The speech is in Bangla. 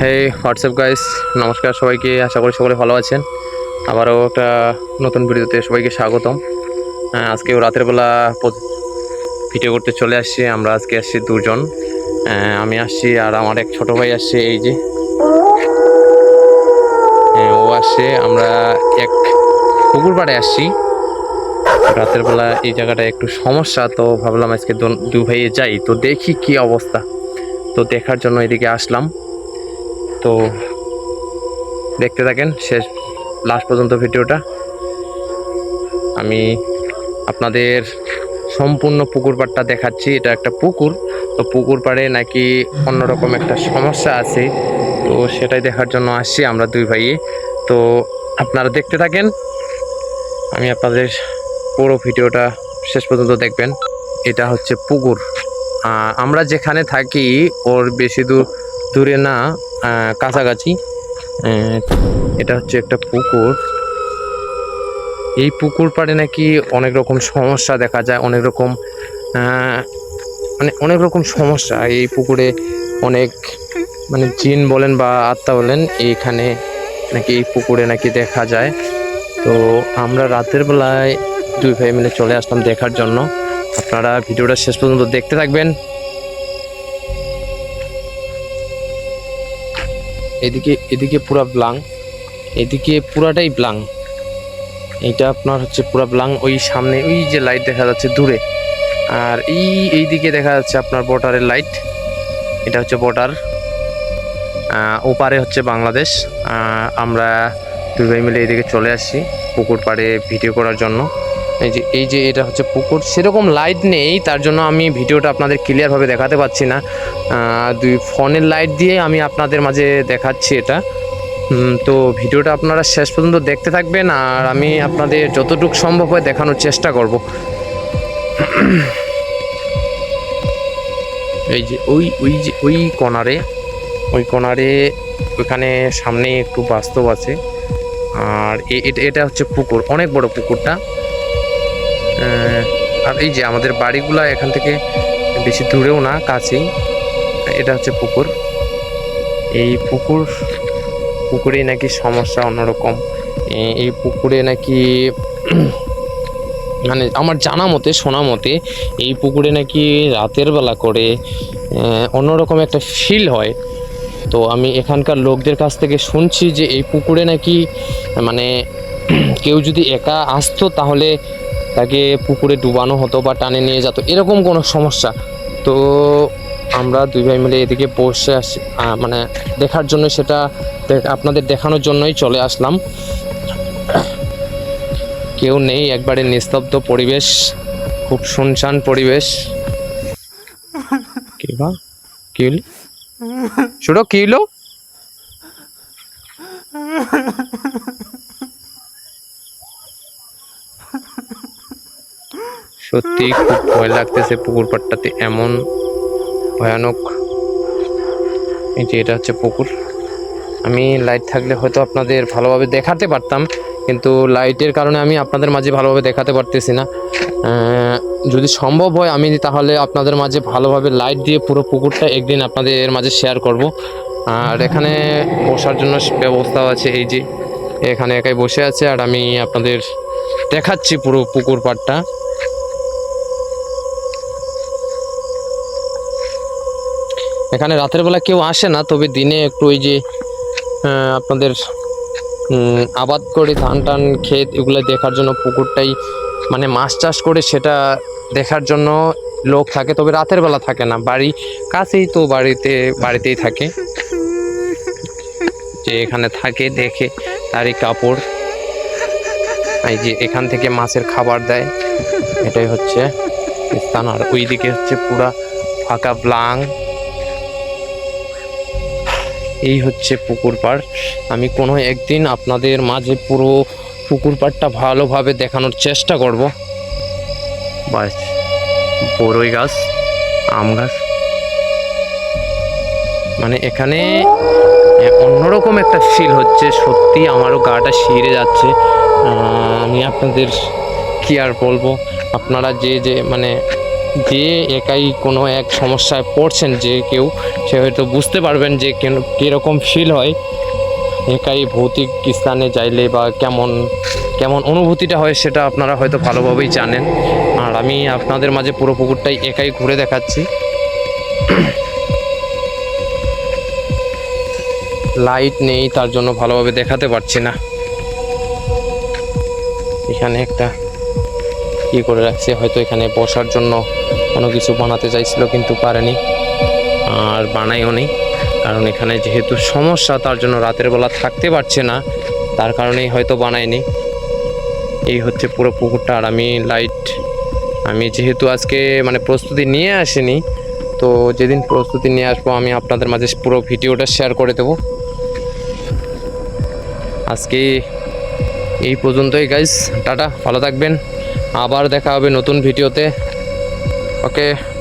হে হোয়াটসঅ্যাপ গাইস নমস্কার সবাইকে। আশা করি সকলে ভালো আছেন। আবারও একটা নতুন ভিডিওতে সবাইকে স্বাগতম। আজকেও রাতের বেলা ভিডিও করতে চলে আসছি। আমরা আজকে আসছি দুজন। আমি আসছি আর আমার এক ছোট ভাই আসছে এই যে। হ্যাঁ, ও আসছে। আমরা এক পুকুর পাড়ে আসছি। রাতের বেলা এই জায়গাটা একটু সমস্যা তো ভাবলাম আজকে দু ভাইয়ে যাই। তো দেখি কি অবস্থা। তো দেখার জন্য এদিকে আসলাম। তো দেখতে থাকেন শেষ লাস্ট পর্যন্ত ভিডিওটা। আমি আপনাদের সম্পূর্ণ পুকুর পাড়টা দেখাচ্ছি, এটা একটা পুকুর। তো পুকুর পাড়ে নাকি অন্যরকম একটা সমস্যা আছে, তো সেটাই দেখার জন্য আসছি আমরা দুই ভাইয়ে। তো আপনারা দেখতে থাকেন, আমি আপনাদের পুরো ভিডিওটা শেষ পর্যন্ত দেখবেন। এটা হচ্ছে পুকুর। আমরা যেখানে থাকি, ওর বেশি দূর, দূরে না কাছাকাছি। এটা হচ্ছে একটা পুকুর। এই পুকুর পাড়ে নাকি অনেক রকম সমস্যা দেখা যায়, অনেক রকম মানে অনেক রকম সমস্যা। এই পুকুরে অনেক মানে জিন বলেন বা আত্মা বলেন, এইখানে নাকি এই পুকুরে নাকি দেখা যায়। তো আমরা রাতের বেলায় দুই ভাই মিলে চলে আসলাম দেখার জন্য। আপনারা ভিডিওটা শেষ পর্যন্ত দেখতে থাকবেন। এদিকে এদিকে পুরা ব্লাং এদিকে পুরাটাই ব্লাং এটা আপনার হচ্ছে পুরা ব্লাং ওই সামনে, ওই যে লাইট দেখা যাচ্ছে দূরে। আর এই এই দিকে দেখা যাচ্ছে আপনার বর্ডারের লাইট এটা হচ্ছে বর্ডার ওপারে হচ্ছে বাংলাদেশ। আমরা দুই ভাই মিলে এদিকে চলে আসছি পুকুর পাড়ে ভিডিও করার জন্য। এই যে এই যে এটা হচ্ছে পুকুর। সেরকম লাইট নেই, তার জন্য আমি ভিডিওটা আপনাদের ক্লিয়ারভাবে দেখাতে পাচ্ছি না। দুই ফোনের লাইট দিয়ে আমি আপনাদের মাঝে দেখাচ্ছি এটা। তো ভিডিওটা আপনারা শেষ পর্যন্ত দেখতে থাকবেন, আর আমি আপনাদের যতটুকু সম্ভব হয় দেখানোর চেষ্টা করব। এই যে, ওই ওই যে, ওই কোনারে ওই কোনারে ওইখানে সামনে একটু বাস্তব আছে। আর এটা হচ্ছে পুকুর, অনেক বড় পুকুরটা। আর এই যে আমাদের বাড়িগুলো এখান থেকে বেশি দূরেও না, কাছেই। এটা হচ্ছে পুকুর। এই পুকুর পুকুরে নাকি সমস্যা অন্যরকম। এই পুকুরে নাকি মানে আমার জানা মতে, শোনা মতে, এই পুকুরে নাকি রাতের বেলা করে অন্যরকম একটা ফিল হয়। তো আমি এখানকার লোকদের কাছ থেকে শুনছি যে এই পুকুরে নাকি মানে কেউ যদি একা আসতো, তাহলে তাকে পুকুরে ডুবানো হতো বা টানে নিয়ে যেত, এরকম কোনো সমস্যা। তো আমরা দুই ভাই মিলে এদিকে বসে আসি মানে দেখার জন্য সেটা আপনাদের দেখানোর জন্যই চলে আসলাম। কেউ নেই, একবারে নিস্তব্ধ পরিবেশ, খুব শুনশান পরিবেশ। কি বা? কি হলো কি হলো সত্যি খুব ভয় লাগতেছে পুকুর পাড়টাতে এমন ভয়ানক এই যে এটা হচ্ছে পুকুর। আমি লাইট থাকলে হয়তো আপনাদের ভালোভাবে দেখাতে পারতাম, কিন্তু লাইটের কারণে আমি আপনাদের মাঝে ভালোভাবে দেখাতে পারতেছি না। যদি সম্ভব হয় আমি তাহলে আপনাদের মাঝে ভালোভাবে লাইট দিয়ে পুরো পুকুরটা একদিন আপনাদের মাঝে শেয়ার করব। আর এখানে বসার জন্য ব্যবস্থাও আছে, এই যে এখানে একাই বসে আছে, আর আমি আপনাদের দেখাচ্ছি পুরো পুকুর পাড়টা এখানে রাতের বেলা কেউ আসে না, তবে দিনে একটু ওই যে আপনাদের আবাদ করে ধান টান, ক্ষেত এগুলো দেখার জন্য পুকুরটাই মানে মাছ চাষ করে সেটা দেখার জন্য লোক থাকে, তবে রাতের বেলা থাকে না। বাড়ি কাছেই তো বাড়িতে, বাড়িতেই থাকে। যে এখানে থাকে, দেখে তারই কাপড়। এই যে এখান থেকে মাছের খাবার দেয়। এটাই হচ্ছে স্থান। আর ওইদিকে হচ্ছে পুরা ফাঁকা ব্লাং। এই হচ্ছে পুকুর পাড়। আমি কোনো একদিন আপনাদের মাঝে পুরো পুকুর পাড়টা ভালোভাবে দেখানোর চেষ্টা করব। বাস বড়ই গাছ, আম গাছ। মানে এখানে অন্যরকম একটা ফিল হচ্ছে, সত্যি আমারও গাটা শিরে যাচ্ছে। আমি আপনাদের কি আর বলব? আপনারা যে যে মানে যে একাই কোনো এক সমস্যায় পড়ছেন যে কেউ, সে হয়তো বুঝতে পারবেন যে কেন কীরকম ফিল হয়। একাই ভৌতিক স্থানে যাইলে বা কেমন কেমন অনুভূতিটা হয় সেটা আপনারা হয়তো ভালোভাবেই জানেন। আর আমি আপনাদের মাঝে পুরো পুকুরটাই একাই ঘুরে দেখাচ্ছি। লাইট নেই, তার জন্য ভালোভাবে দেখাতে পারছি না। এখানে একটা কি করে রাখছে, হয়তো এখানে বসার জন্য কোনো কিছু বানাতে চাইছিল কিন্তু পারেনি, আর বানাইও নি কারণ এখানে যেহেতু সমস্যা, তার জন্য রাতের বেলা থাকতে পারছে না, তার কারণেই হয়তো বানায়নি। এই হচ্ছে পুরো পুকুরটা, আর আমি লাইট আমি যেহেতু আজকে মানে প্রস্তুতি নিয়ে আসিনি, তো যেদিন প্রস্তুতি নিয়ে আসব আমি আপনাদের মাঝে পুরো ভিডিওটা শেয়ার করে দেবো। আজকে এই পর্যন্তই গাইজ টাটা, ভালো থাকবেন। আবার দেখা হবে নতুন ভিডিওতে। ওকে।